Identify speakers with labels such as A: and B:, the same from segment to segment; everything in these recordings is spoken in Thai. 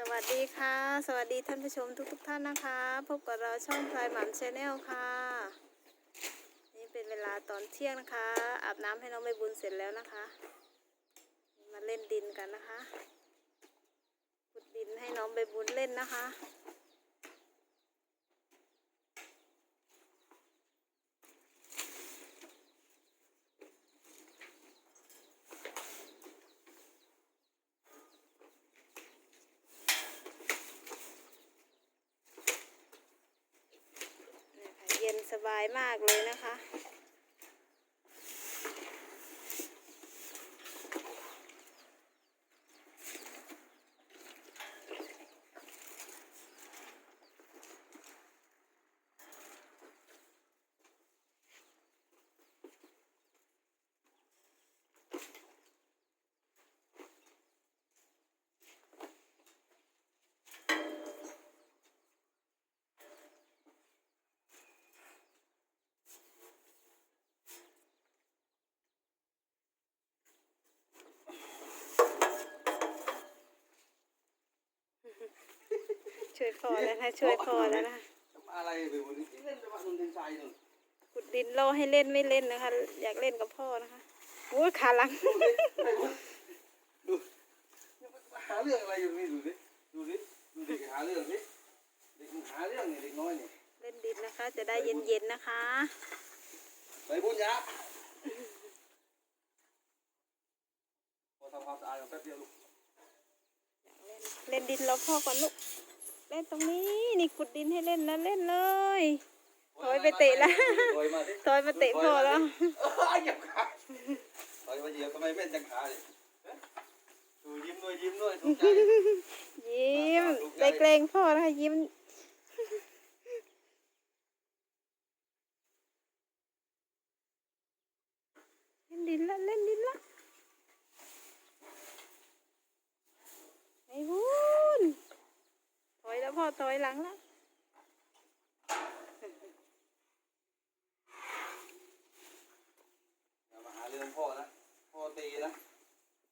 A: สวัสดีค่ะ สวัสดีท่านผู้ชมทุกทุกๆท่านนะคะ พบกับเราช่องพลายหม่ำชาแนลค่ะ นี่เป็นเวลาตอนเที่ยงนะคะ อาบน้ำให้น้องใบบุญเสร็จแล้วนะคะ มาเล่นดินกันนะคะขุดดินให้น้องใบบุญเล่นนะคะ เนี่ยค่ะเย็นส บายมากเลยนะคะ ช่วยพ่อแล้วนะช่วยพ่อแล้วนะ
B: อะไรไปวันนี้เล่นจะมาโดนเทนไซน์หนึ่ง
A: ขุดดินรอให้เล่นไม่เล่นนะคะ อยากเล่นกับพ่อนะคะโอ้ยขาหลัง
B: ดูหาเรื่องอะไรอยู่นี่ดูดิดูดิดูเด็กหาเรื่องดิเด็กมันหาเรื่องนี่เด็กน้อยนี่
A: เล่นดินนะคะ จะได้เย็นๆนะคะ
B: ไปบุญยะพอทำความสะอาดกันแป๊บเดียวลูก
A: เล่นดินรอพ่อก่อนลูก เล่นตรงนี้นี่ขุดดินให้เล่นนะเล่นเลยถอยไปเตะแล้ว
B: ถอยมาดิ
A: ถอยมาเตะพ่อแล้ว
B: เออเหยียบขาถอยมาเหยียบทำไมแม่นจังขาดิดูยิ้มด้วยยิ้มด้วยสนใจ
A: ยิ้มได้เกรงพ่อนะคะยิ้มเล่นดินละเล่นดินละไอ้บุญถ อยแล้วพ่อถอยหลังแล้ว
B: อย่ามาหาเรื่องพ่อนะ พ่อตีนะ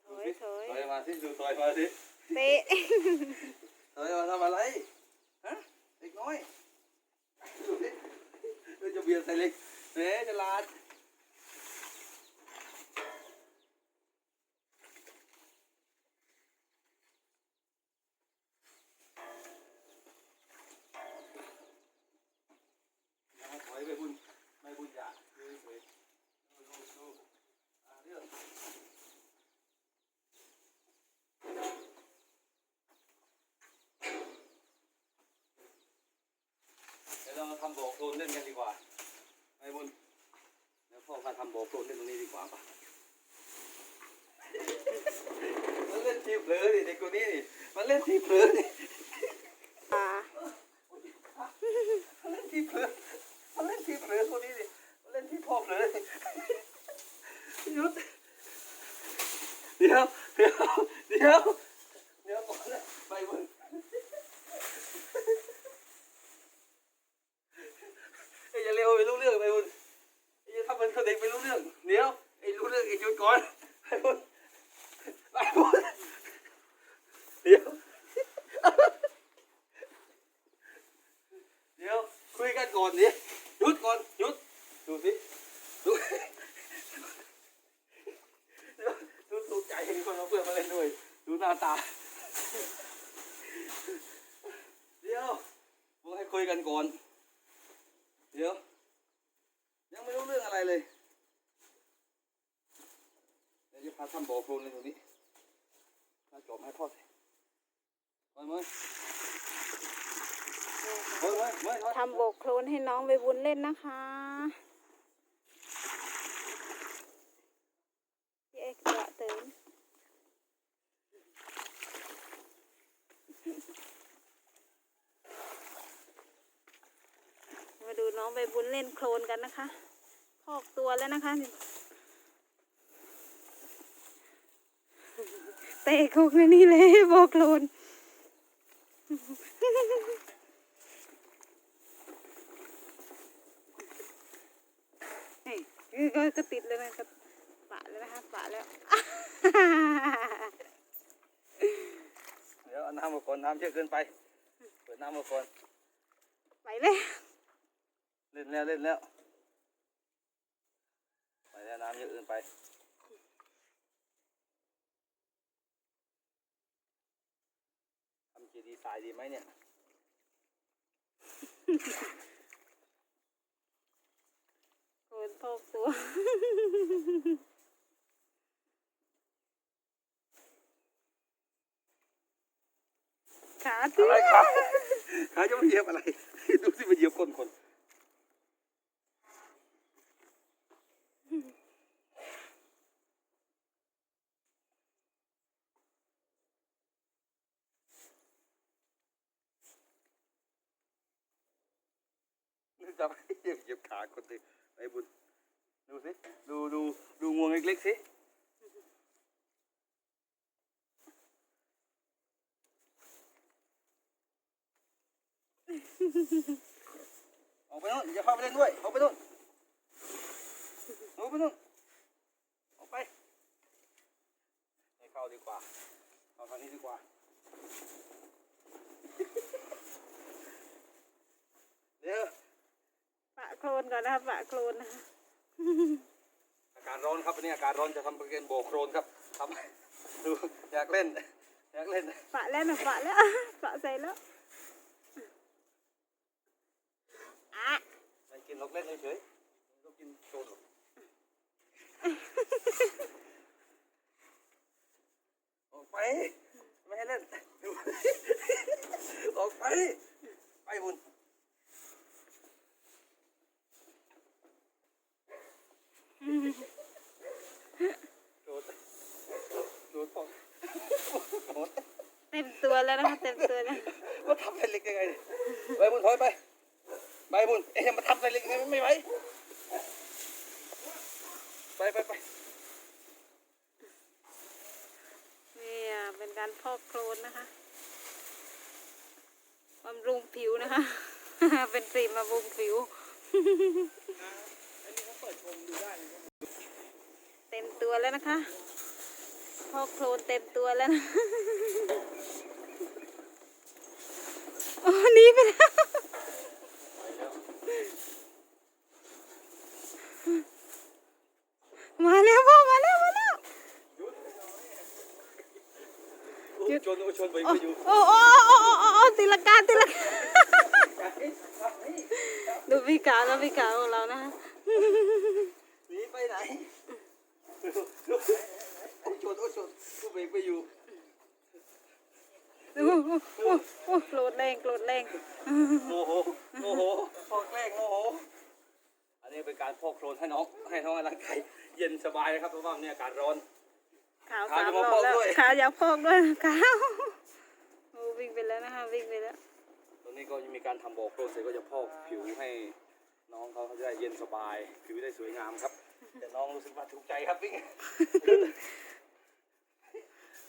A: ถอยถอย
B: ถอยมาสิดูถอยมาสิ
A: เตะ
B: ถอยมาทำอะไร ฮะ เด็กน้อยดูดิเราจะเบียดใส่เล็กแหมจะลาดอย่ามาถอยไปบุญไม่บุญอย่าดูเฉยดูดูดูอ่าเรื่อง เดี๋ยวเรามาทำบ่อโคลนเล่นกันดีกว่าไอ้บุญเดี๋ยวพ่อพาทำบ่อโคล นตรงนี้ดีกว่าป่ะมันเล่นทีเผลอดิเด็กคนนี้นี่มันเล่นทีเผลอนี่
A: อ่า
B: มันเล่นทีเผลอมันเล่นทีเผลอคนนี้นี่มันเล่นทีพ่อเผลอนี่หยุดเดี๋ยวเดี๋ยวเดี๋ยวเดี๋ยวก่อนนะไปบุญเอ้ยอย่าเร็วไปรู้เรื่องไปบุญไอ้ถ้ามันเด็กไม่รู้เรื่อง อ้รู้เรื่องไอ้หยุดก่อนไอ้บุญไอ้บุญเดี๋ยว เดี๋ยวคุยกันก่อนดิหยุดก่อนหยุดดูสิดูเดี๋ยวดูตกใจเห็นคนมาเพื่อนมาเล่นด้วย ดูหน้าตา เดี๋ยวบอกให้คุยกันก่อน เดี๋ยว ยังไม่รู้เรื่องอะไรเลย จะพาทำบ่อโคลนเลยตรงนี้ถ้าจบให้พ่อสิไปไหมเฮ้ยเฮ้ยเฮ้ยเฮ้ย
A: ทำโบกโคลนให้น้องไปบุญเล่นนะคะพี่เอกจะตื่นมาดูน้องใบบุญเล่นโคลนกันนะคะพอกตัวแล้วนะคะ เตะคุกเลยนี่เลยโบกโคลนนี่ก็ก็ติดเลยนะครับปะแล้วนะคะปะแล้ว
B: เดี๋ยวเอาน้ำมาก่อนน้ำจะเยอะเกินไป เปิดน้ำมาก่อน
A: ไปเลย
B: เล่นแล้วเล่นแล้วไปแล้วน้ำเยอะเกินไป ทำเจ ดีย์ทรายดีไหมเนี่ย
A: โคนพกตัว ขาเตี้
B: อะไร
A: ย
B: ครับหาจะมาเหยียบอะไร ดูสิมาเหยียบก้นคน นึกจะไปเหยียบเหยียบขาคนดิไอ้บุญ ดูสิ ดูดูดูงวงเล็กๆสิ ออกไปนู่นอย่าเข้าไปเล่นด้วยออกไปนู่นออกไปนู่นออกไปให้เข้าดีกว่าเข้าทางนี้ดีกว่า เดี๋ยว
A: ปะโคลนก่อนนะครับปะโคลนนะคะ
B: อากาศร้อนครับวันนี้อากาศร้อนจะทำเป็นเกมโบกโครนครับทำดูอยากเล่นอยากเล่น
A: ปะแล้วนะปะแล้วปะใส่แล้วอะ
B: ไปกินนกเล่นเฉยๆก็กินโชว์หรอกออกไป ไม่ให้เล่น ออกไป ไปบุญโดดโดดพอโดด
A: เต็มตัวแล้วนะคะเต็มตัวแล้ว
B: ว่าทำเป็นเล็กยังไงเนี่ยไปบุญถอยไปไปบุญเอ๊ะมาทำเป็นเล็กยังไงไม่ไหวไปไปไป
A: นี่อะเป็นการพอกโคลนนะคะบำรุงผิวนะคะ เป็นครีมบำรุงผิว เต็มตัวแล้วนะคะพอกโคลนเต็มตัวแล้วนะโอ้หนีไปแล้ว มาแล้วพ่อมาแล้วมาแล้ว
B: อุ๊ย ชนอุ๊ยชนไป
A: โอ้
B: ไปอยู่
A: โอ้โอ้โอ้โอ้โอ้โอ้ตีลังกาตีลังกาดูพี่ขาวแล้วพี่ขาวของเรานะคะ
B: หนีไปไหนโอ้ยชนโอ้ยชนกูเบรกไปอยู่
A: โอ้โอ้โอ้โอ้โกรธแรงโกรธแรง
B: โมโหโมโหพอกแกล้งโมโหอันนี้เป็นการพอกโคลนให้น้องให้น้องร่างกายเย็นสบายนะครับเพราะว่าเนี่ยอากาศร้อน
A: ขาว
B: ขาว
A: สาม
B: จะ
A: ร
B: มา
A: อบ
B: พอก
A: แล้ว
B: ด้วย
A: ขาวอยากพอกด้วยขาวโอ้วิ่งไปแล้วนะคะวิ่งไปแล้ว
B: ตอนนี้ก็ยังมีการทำโบกโคลนเสร็จก็จะพอกผิวให้น้องเขาเขาจะได้เย็นสบาย ผิวได้สวยงามครับ แต่น้องรู้สึกว่าถูกใจครับพี่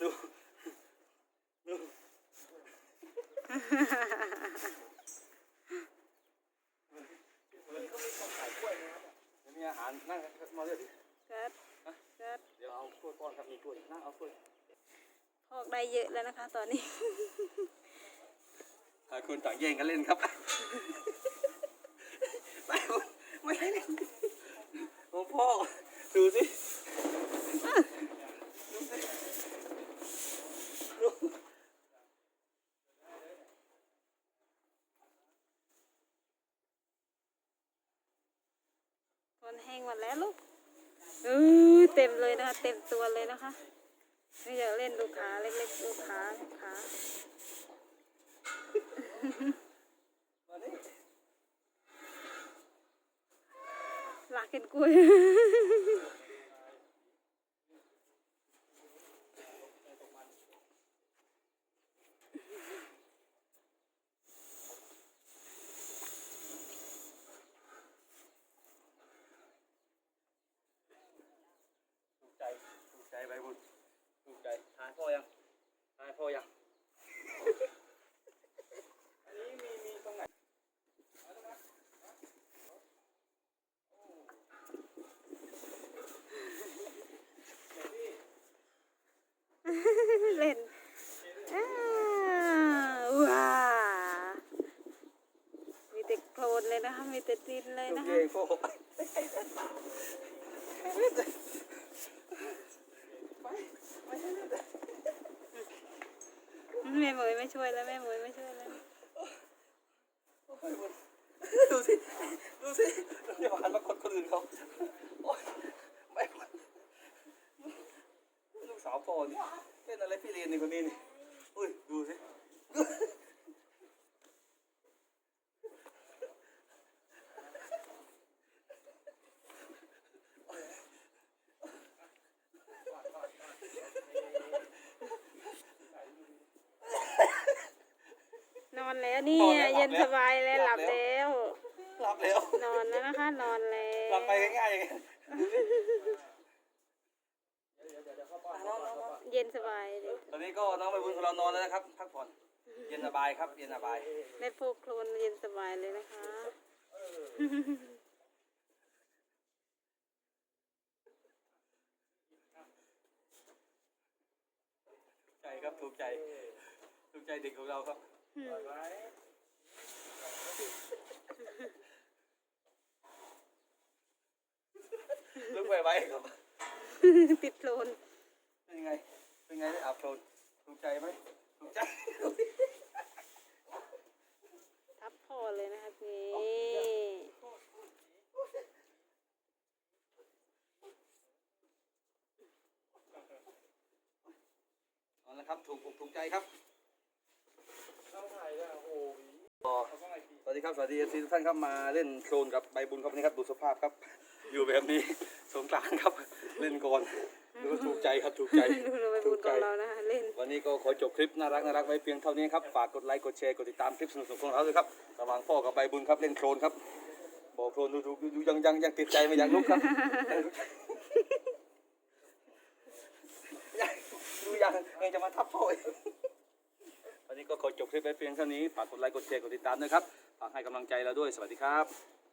B: ดูดูมีอาหารนั่งมาเลยดิ
A: กัด กัด
B: เดี๋ยวเอาถ้วยป้อนครับมีถ้วยนั่งเอาถ้วย
A: พอกได้เยอะแล้วนะคะ ตอนนี้
B: หาคนต่างแย่งกันเล่นครับไปไม่ให้เล่นโอ้พ่อดูสิดูสิดู
A: คนแห้งหมดแล้วลูกเออ เต็มเลยนะคะ เต็มตัวเลยนะคะไม่อยากเล่นดูขาเล็กๆดูขาขา
B: มานี่
A: ลากกินกล้วย
B: ไปบุญถูกใจทายพ่อยังทายพ่อยัง อันนี้มีมีตรงไหน
A: เล่นว้ามีแต่โคลนเลยนะคะ มีแต่ดินเลยนะคะ
B: อื่นเขาโอ๊ยไม่ไหวลูกสาวพ่อนี่เล่นอะไรพี่เรียนนี่คนนี้นี่อุ้ยดูสิ
A: นอนแล้วเนี่ยเย็นสบายแล้วหลับแล้ว
B: หลับแล้ว
A: นอนแล้วนะคะ นอนแล้ว
B: หลับไปง่ายๆอย่างเงี้ยนอนนอน
A: เย็นสบายเลย
B: ตอนนี้ก็น้องใบบุญของเรานอนแล้วนะครับ พักผ่อนเย็นสบายครับ เย็นสบาย
A: ได้โฟกโคลนเย็นสบายเลยนะคะ
B: ใจครับถูกใจถูกใจเด็กของเราครับ
A: อื
B: ลุกไปไว้ครับ
A: ติดโคลน
B: เป็นไง เป็นไงได้อาบโคลนถูกใจไหมถูกใจ
A: ทับพ่อเลยนะคะนี่
B: เอาละครับ ถูกอกถูกใจครับ
C: ต้องถ่ายด้วยโอ้โห
B: ต่อ
C: เขาต้องไงดี
B: สวัสดีครับ สวัสดีทุกท่านครับมาเล่นโคลนกับใบบุญครับวันนี้ครับดูสภาพครับ อยู่แบบนี้สงกรานต์ครับ เล่นก่อนดูถูกใจครับถูกใจ
A: ดูเราไปบุญของเรานะคะเล่น
B: วันนี้ก็ขอจบคลิปน่ารักน่ารักไว้เพียงเท่านี้ครับฝากกดไลค์กดแชร์กดติดตามคลิปสนุกๆของเราด้วยครับระหว่างพ่อกับใบบุญครับเล่นโคลนครับบอกโคลนดูดูดูยังยังยังติดใจไม่อยากลุกครับยังดูยังยังจะมาทับพ่ออีกวันนี้ก็ขอจบคลิปไว้เพียงเท่านี้ฝากกดไลค์กดแชร์กดติดตามด้วยครับฝากให้กำลังใจเราด้วยสวัสดีครับ